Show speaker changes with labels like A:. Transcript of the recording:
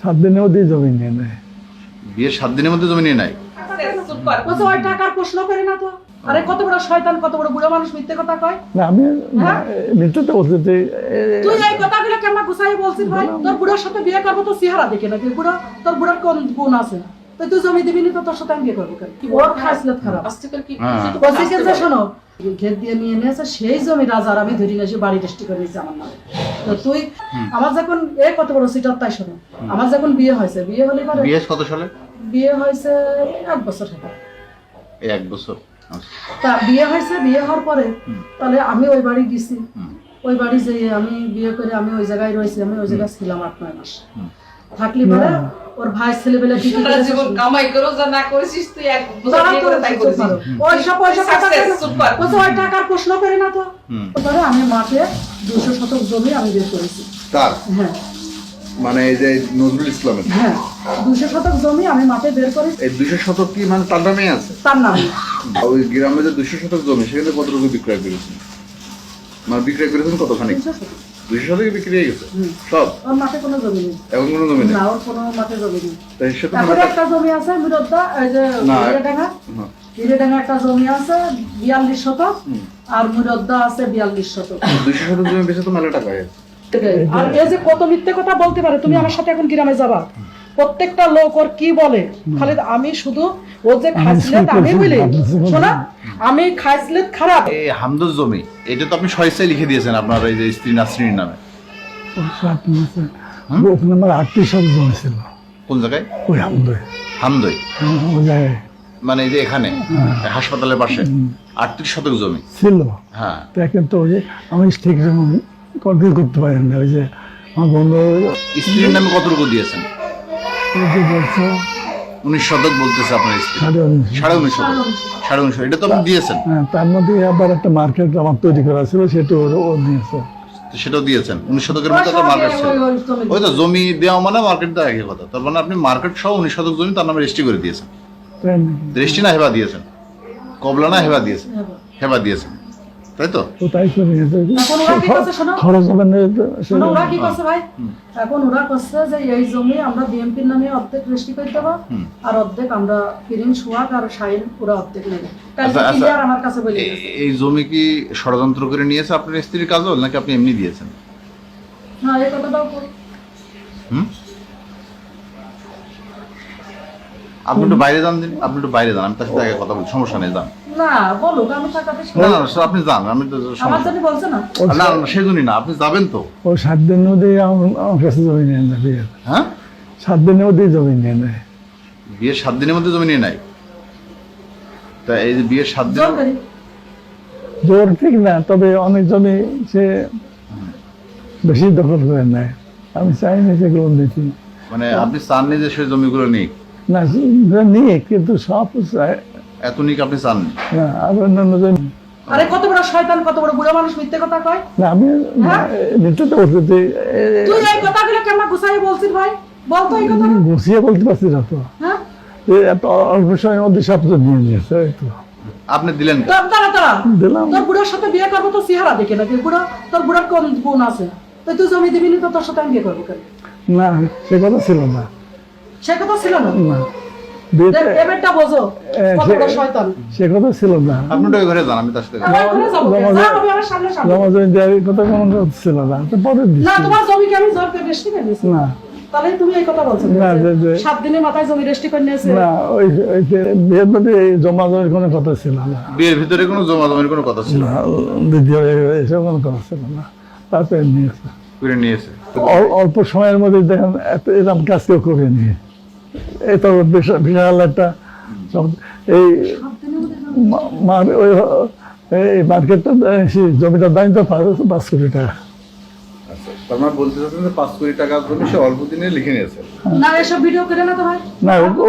A: সাত দিনের মধ্যে জমি নিয়ে নেয়।
B: বিয়ের সাত দিনের মধ্যে জমি নিয়ে নেয়?
C: বলছে ওই টাকার প্রশ্ন করে না তো? আরে কত বড় শয়তান কত বড় বুড়ো মানুষ মিথ্যে কথা কয়?
A: না আমি
C: তুই এই কথাগুলো কেমন গুছাই বলছিস ভাই? তোর বুড়োর সাথে বিয়ে করব তো চেহারা দেখে নাকি বুড়ো তোর বুড়োর কোন গুণ আছে? তো তুই জমি দিবি নি তো তোর সাথে আমি বিয়ে করব কেন? ওর খাসলত খারাপ?
B: হ্যাঁ।
C: বলছি কি যে শোনো ঘের দিয়ে নিয়ে নিয়েছে সেই জমি রাজার আমি ধরি বাড়ি রেস্টি করে নিয়েছি আমার নামে। তো তুই আমার যখন এ কত বড় সিটার তাই শোনো আমার যখন বিয়ে হয়েছে বিয়ে হলে পরে
B: বিয়ে কত সালে?
C: বিয়ে হয়েছে এক বছর হবে
B: এক বছর।
C: তা বিয়ে হয়েছে বিয়ে হওয়ার পরে তাহলে আমি ওই বাড়ি গেছি। ওই বাড়ি যে আমি বিয়ে করে আমি ওই জায়গায় রয়েছি আমি ওই জায়গায় ছিলাম আট নয় মাস। থাকলি পরে ওর ভাই ছেলেবেলে কি
D: সারা জীবন কামাই করো যা না করেছিস তুই এক বছর
C: তারা করে
D: করে তাই
C: চুপ
D: করেছিস।
C: ওই সব পয়সা কথা. বলছে, ওই টাকার প্রশ্ন করে না তো।
B: হুম।
C: পরে আমি মাঠে দুশো শতক জমি আমি বের করেছি।
E: তার
C: হ্যাঁ।
E: মানে এই যে নজরুল ইসলামের।
C: হ্যাঁ। দুশো শতক জমি আমি মাঠে বের করেছি।
E: এই দুশো শতক কি মানে তার নামে আছে?
C: তার নামে।
E: ওই গ্রামে যে দুশো শতক জমি সেখানে কতটুকু বিক্রয় করেছেন? মানে বিক্রয় করেছেন কতখানি?
C: দুশো শতক।
E: শতকে বিক্রি হয়ে গেছে? সব?
C: ওর মাঠে কোনো জমি নেই।
E: এখন কোনো জমি নেই?
C: না ওর কোনো মাঠে জমি নেই।
E: তাই সে তো মানে
C: একটা জমি আছে মিরদ্দা এই যে হিরেডাঙ্গা। হিরেডাঙ্গা একটা জমি আছে বিয়াল্লিশ শতক আর মুরদ্দা আছে বিয়াল্লিশ শতক।
E: দুইশো শতক জমি বেশি তো মেলা টাকা
C: আর এই যে কত মিথ্যে কথা বলতে পারে তুমি আমার সাথে এখন গ্রামে যাবা। প্রত্যেকটা লোক ওর কি বলে? খালি আমি শুধু ও যে খাইছিলেন আমি বলি শোনা আমি খাইছিলেন খারাপ।
B: এই হামদুর জমি এটা তো আপনি স্বেচ্ছায় লিখে দিয়েছেন আপনার এই যে স্ত্রী নাসরিনের নামে।
A: ও সাত মাসে। ওখানে আমার আটত্রিশ শতক জমি ছিল
B: কোন জায়গায়?
A: ওই
B: হামদই
A: জায়গায়।
B: মানে এই যে এখানে হাসপাতালের পাশে? আটত্রিশ শতক জমি।
A: ছিল।
B: হ্যাঁ।
A: তো কিন্তু ওই যে আমি ঠিক যেমন কন্ট্রোল করতে পারি না ওই যে আমার বন্ধু
B: স্ত্রীর নামে কতটুকু দিয়েছেন? উনিশ শতক বলতেছে আপনার
A: সাড়ে উনিশ।
B: শতক সাড়ে উনিশ এটা তো আপনি দিয়েছেন।
A: হ্যাঁ তার মধ্যে আবার একটা মার্কেট আমার তৈরি করা ছিল সেটা ও নিয়েছে
B: সেটাও দিয়েছেন। উনিশ শতকের মধ্যে একটা মার্কেট ছিল।
C: ওই
B: তো জমি দেওয়া মানে মার্কেট দেওয়া একই কথা। তার মানে আপনি মার্কেট সহ উনিশ শতক জমি তার নামে রেজিস্ট্রি করে দিয়েছেন। রেজিস্ট্রি না হেবা দিয়েছেন। কবলা না হেবা দিয়েছেন। হেবা দিয়েছেন। তাই তো?
A: ও তাই নিয়েছে
C: এখন ওরা কি করছে শোনো?
A: খরচ হবে না তো
C: শোনো ওরা কি করছে ভাই? এখন ওরা করছে যে এই জমি আমরা বিএমপির নামে অর্ধেক রেজিস্ট্রি করে দেবো আর অর্ধেক আমরা ফিরিন সুহাগ আর শাহিন ওরা অর্ধেক নেবে।
B: আচ্ছা, আচ্ছা।
C: আমার কাছে বলে
B: এই জমি কি ষড়যন্ত্র করে নিয়েছে আপনার স্ত্রীর কাজল নাকি আপনি এমনি দিয়েছেন?
C: হ্যাঁ এই কথাটাও
B: হুম? আপনি একটু বাইরে যান দিন আপনি একটু বাইরে যান আমি তার সাথে আগে কথা বলি সমস্যা নেই যান।
C: না বলুক আমি টাকাতে
B: না না স্যার, আপনি যান আমি তো
C: আমার
B: সমস্যা
C: জন্য বলছে না?
B: না না, না সেজন্যই না আপনি যাবেন তো।
A: ও সাত দিনের মধ্যে আমার আমার কাছে জমি নিয়ে নেয় বিয়ে।
B: হ্যাঁ?
A: সাত দিনের মধ্যেই জমি নিয়ে নেয়।
B: বিয়ের সাত দিনের মধ্যে জমি নিয়ে নাই তা এই যে বিয়ের সাত দিন
C: দরকারি।
A: জোর ঠিক না তবে অনেক জমি সে বেশি দখল করে নেয়। আমি চাই না সেগুলো নিতে
B: মানে আপনি চাননি যে সেই জমিগুলো নিক?
A: না নিয়ে কিন্তু সব
B: এত নিক আপনি চাননি
A: না আর অন্যান্য
C: আরে কত বড় শয়তান কত বড় বুড়ো মানুষ মিথ্যে কথা কয়?
A: না আমি
C: হ্যাঁ?
A: মৃত্যুতে বলতে
C: তুই এই কথাগুলো কেমন গুছাই বলছিস ভাই? বলতো এই কথা
A: গুছিয়ে বলতে পারছি না তো।
C: হ্যাঁ?
A: এত অল্প সময়ের মধ্যে সব তো নিয়ে নিয়েছে এই তো।
B: আপনি দিলেন
A: দিলাম।
C: তোর বুড়োর সাথে বিয়ে করব তো চেহারা দেখে নাকি বুড়ো তোর বুড়োর কোন গুণ আছে? তো তুই জমি দিবি নি তো তোর সাথে আমি বিয়ে করব কেন?
A: না সে কথা ছিল না।
C: সে কথা ছিল না।
A: না বিয়েতে
C: দেখ, এবারটা বোঝো
A: এ,
C: কত
A: সে-
C: বড় শয়তান।
A: সে কথা ছিল না।
B: আপনি ওটা ঘরে যান আমি তার সাথে কথা-
C: আমার ঘরে যাব কেন?
A: জমা-
C: যা, আমি আমার সামনে সামনে।
A: জমা জমি দেওয়ার কথা কোনো কথা ছিল না তো পরে
C: না তোমার জমি কি আমি জোর করে রেস্টি করে
A: না।
C: তাহলে তুমি এই কথা বলছো
A: না, যে- যে-
C: সাত দিনের মাথায় জমি রেস্টি করে নিয়েছে।
A: না ওই ওই বিয়ের মধ্যে জমা জমির কোনো কথা ছিল না।
B: বিয়ের ভিতরে কোনো জমা জমির কোনো কথা ছিল না।
A: দ্বিতীয় এসব কোনো কথা ছিল না। তারপরে নিয়েছে।
B: করে নিয়েছে।
A: অল- অল্প সময়ের মধ্যে দেখেন এত এরকম কাজ কেউ করে নিয়ে। এই বিশাল একটা এই মা- মার ওই এই মার্কেটটা জমিটার দাম তো পাঁচ- কোটি টাকা।
E: আচ্ছা তার মানে বলতে চাচ্ছেন যে পাঁচ কোটি টাকা জমি সে অল্প দিনে লিখে নিয়েছে।
C: না এসব ভিডিও করে না তো ভাই?
A: না